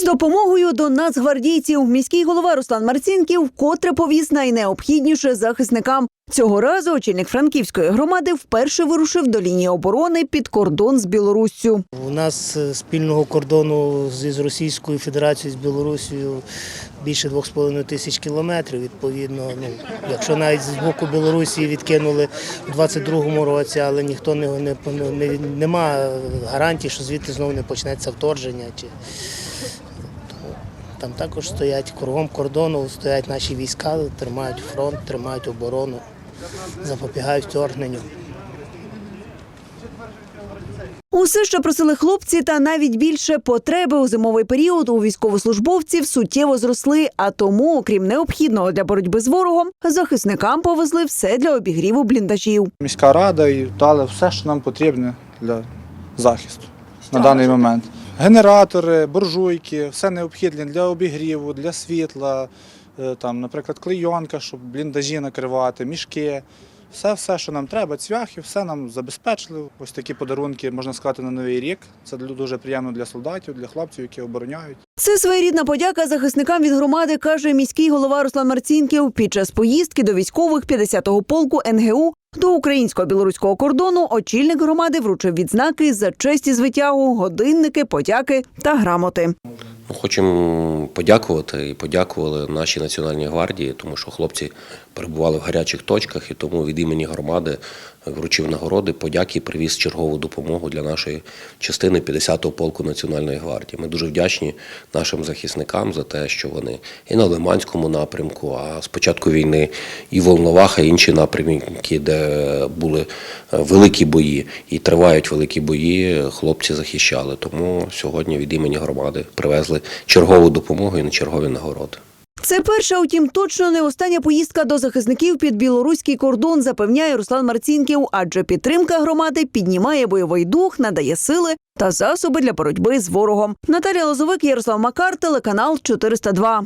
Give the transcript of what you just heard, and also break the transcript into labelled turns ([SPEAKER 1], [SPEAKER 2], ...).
[SPEAKER 1] З допомогою до нацгвардійців міський голова Руслан Марцінків вкотре повіз найнеобхідніше захисникам. Цього разу очільник франківської громади вперше вирушив до лінії оборони під кордон з Білоруссю.
[SPEAKER 2] У нас е, спільного кордону з Російською Федерацією з Білорусією більше 2,5 тисяч кілометрів. Відповідно, ну якщо навіть з боку Білорусі відкинули у 22-му році, але ніхто не, не, не нема гарантій, що звідти знову не почнеться вторження. Чи там також стоять кругом кордону, стоять наші війська, тримають фронт, тримають оборону, запобігають вторгненню.
[SPEAKER 1] Усе, що просили хлопці, та навіть більше потреби у зимовий період у військовослужбовців суттєво зросли. А тому, окрім необхідного для боротьби з ворогом, захисникам повезли все для обігріву бліндажів.
[SPEAKER 3] Міська рада і дали все, що нам потрібне для захисту на даний момент. Генератори, буржуйки, все необхідне для обігріву, для світла, е, там, наприклад, клейонка, щоб бліндажі накривати, мішки. Все, все, що нам треба, цвяхи, все нам забезпечили. Ось такі подарунки, можна сказати, на новий рік. Це дуже приємно для солдатів, для хлопців, які обороняють.
[SPEAKER 1] Це своєрідна подяка захисникам від громади, каже міський голова Руслан Марцінків під час поїздки до військових 50-го полку НГУ до українсько-білоруського кордону. Очільник громади вручив відзнаки за честь і звитягу, годинники, подяки та грамоти.
[SPEAKER 4] Хочемо подякувати і подякували нашій національній гвардії, тому що хлопці перебували в гарячих точках, і тому від імені громади вручив нагороди, подяки привіз чергову допомогу для нашої частини 50-го полку Національної гвардії. Ми дуже вдячні нашим захисникам за те, що вони і на Лиманському напрямку, а з початку війни і Волноваха, і інші напрямки, де були великі бої і тривають великі бої, хлопці захищали. Тому сьогодні від імені громади привезли чергову допомогу і на чергові нагороди.
[SPEAKER 1] Це перша, утім, точно не остання поїздка до захисників під білоруський кордон, запевняє Руслан Марцінків, адже підтримка громади піднімає бойовий дух, надає сили та засоби для боротьби з ворогом. Наталія Лозовик, Ярослав Макар, телеканал 402.